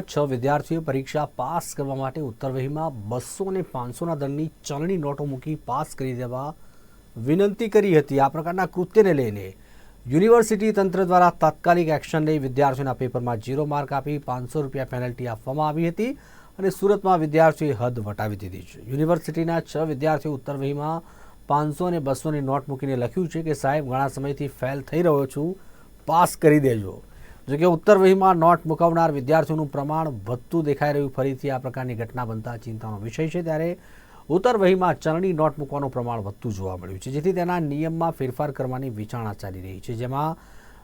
છ વિદ્યાર્થીઓએ પરીક્ષા પાસ કરવા માટે ઉત્તરવહીમાં બસો અને પાંચસોના દરની ચલણી નોટો મૂકી પાસ કરી દેવા વિનંતી કરી હતી. આ પ્રકારના કૃત્યને લઈને યુનિવર્સિટી તંત્ર દ્વારા તાત્કાલિક એક્શન લઈ વિદ્યાર્થીઓના પેપરમાં ઝીરો માર્ક આપી પાંચસો રૂપિયા પેનલ્ટી આપવામાં આવી હતી અને સુરતમાં વિદ્યાર્થીઓએ હદ વટાવી દીધી છે. યુનિવર્સિટીના છ વિદ્યાર્થીઓ ઉત્તરવહીમાં પાંચસો અને બસોની નોટ મૂકીને લખ્યું છે કે, સાહેબ, ઘણા સમયથી ફેલ થઈ રહ્યો છું. પાસ કરી દેજો. જોકે ઉત્તર વહીમાં નોટ મુકાવનાર વિદ્યાર્થીઓનું પ્રમાણ વધતું દેખાઈ રહ્યું. ફરીથી આ પ્રકારની ઘટના બનતા ચિંતાનો વિષય છે. ત્યારે ઉત્તર વહીમાં ચલણી નોટ મૂકવાનું પ્રમાણ વધતું જોવા મળ્યું છે, જેથી તેના નિયમમાં ફેરફાર કરવાની વિચારણા ચાલી રહી છે. જેમાં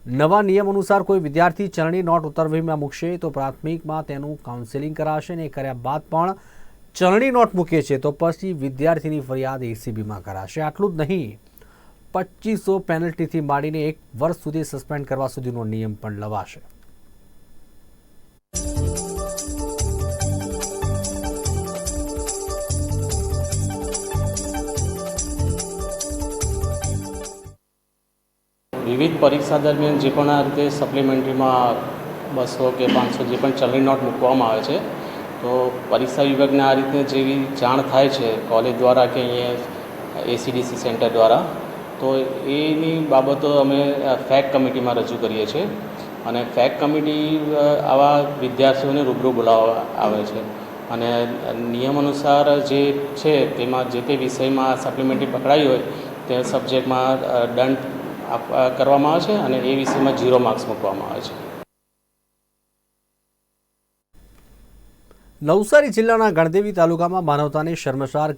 નવા નિયમ અનુસાર કોઈ વિદ્યાર્થી ચલણી નોટ ઉત્તર વહીમાં મૂકશે તો પ્રાથમિકમાં તેનું કાઉન્સેલિંગ કરાશે અને કર્યા બાદ પણ ચલણી નોટ મૂકે છે તો પછી વિદ્યાર્થીની ફરિયાદ એસીબીમાં કરાશે. આટલું જ નહીં. પચીસો પેનલ્ટીથી માંડીને એક વર્ષ સુધી સસ્પેન્ડ કરવા સુધીનો નિયમ પણ લવાશે. વિવિધ પરીક્ષા દરમિયાન જે પણ આ રીતે સપ્લિમેન્ટરીમાં બસો કે પાંચસો જે પણ ચલણી નોટ મૂકવામાં આવે છે, તો પરીક્ષા વિભાગને આ રીતે જેવી જાણ થાય છે કોલેજ દ્વારા કે અહીંયા એસીડીસી સેન્ટર દ્વારા તો એની બાબતો અમે ફેક કમિટીમાં રજૂ કરીએ છીએ અને ફેક કમિટી આવા વિદ્યાર્થીઓને રૂબરૂ બોલાવવા આવે છે. અને નિયમ અનુસાર જે છે તેમાં જે તે વિષયમાં સપ્લિમેન્ટરી પકડાઈ હોય તે સબ્જેક્ટમાં દંડ કરવામાં આવે છે અને એ વિષયમાં ઝીરો માર્ક્સ મૂકવામાં આવે છે. નવસારી જિલ્લાના ગણદેવી તાલુકામાં માનવતાને શર્મસાર કરી